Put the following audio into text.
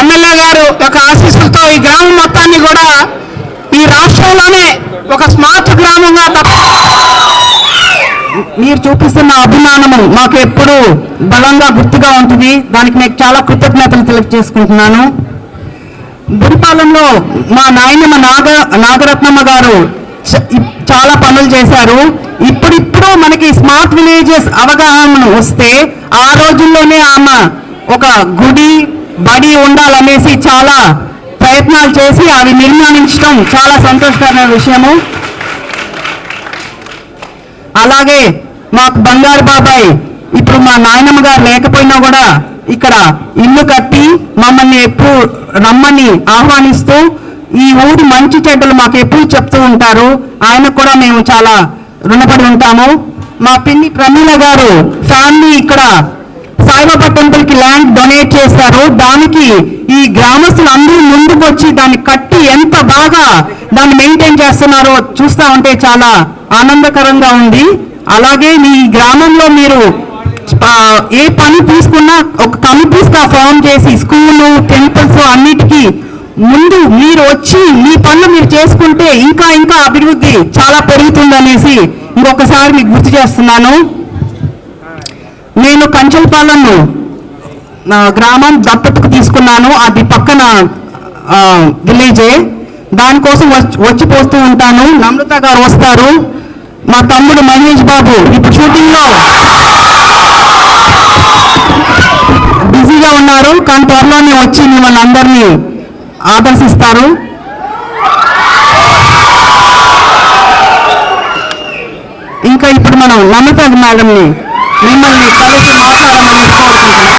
MLA గారు యొక్క ఆశీస్సులతో ఈ గ్రామం మొత్తాన్ని కూడా ఈ రాష్ట్రంలోనే ఒక స్మార్ట్ గ్రామంగా తప్ప మీరు చూపిస్తున్న అభిమానము మాకు ఎప్పుడు బలంగా గుర్తుగా ఉంటుంది. దానికి నేను చాలా కృతజ్ఞతలు తెలియజేసుకుంటున్నాను. బురిపాలెంలో మా నాయనమ్మ నాగ నాగరత్నమ్మ గారు చాలా పనులు చేశారు. ఇప్పుడిప్పుడు మనకి స్మార్ట్ విలేజెస్ అవగాహన వస్తే ఆ రోజుల్లోనే ఆమె ఒక గుడి బడి ఉండాలనేసి చాలా ప్రయత్నాలు చేసి అవి నిర్మాణించడం చాలా సంతోషకరమైన విషయము. అలాగే మాకు బంగారు బాబాయ్ ఇప్పుడు మా నాయనమ్మ గారు లేకపోయినా కూడా ఇక్కడ ఇల్లు కట్టి మమ్మల్ని ఎప్పుడు రమ్మని ఆహ్వానిస్తూ ఈ ఊరి మంచి చెడ్డలు మాకు ఎప్పుడు చెప్తూ ఉంటారు. ఆయనకు కూడా మేము చాలా రుణపడి ఉంటాము. మా పిన్ని ప్రమీల గారు ఫ్యామిలీ ఇక్కడ సాయిబాబా టెంపుల్కి ల్యాండ్ డొనేట్ చేశారు దానికి ఈ గ్రామస్తులు అందరూ ముందుకు వచ్చి దాన్ని కట్టి ఎంత బాగా దాన్ని మెయింటైన్ చేస్తున్నారో చూస్తా ఉంటే చాలా ఆనందకరంగా ఉంది. అలాగే మీ గ్రామంలో మీరు ఏ పని తీసుకున్నా ఒక కమిటీస్గా ఫామ్ చేసి స్కూలు టెంపుల్స్ అన్నిటికీ ముందు మీరు వచ్చి మీ పనులు మీరు చేసుకుంటే ఇంకా ఇంకా అభివృద్ధి చాలా పెరుగుతుందనేసి ఇంకొకసారి మీకు గుర్తు చేస్తున్నాను. నేను పంచల్పాలను నా గ్రామం దత్తతకు తీసుకున్నాను. అది పక్కన విలేజే. దానికోసం వచ్చి వచ్చి పోస్తూ ఉంటాను. నమ్రత గారు వస్తారు. మా తమ్ముడు మహేష్ బాబు ఇప్పుడు షూటింగ్లో. బిజీగా ఉన్నారు కానీ త్వరలోనే వచ్చి మిమ్మల్ని అందరినీ ఆదర్శిస్తారు. ఇంకా ఇప్పుడు మనం నమ్రత మేడంని మిమ్మల్ని కలిసి మాట్లాడమని కోరుకుంటున్నాను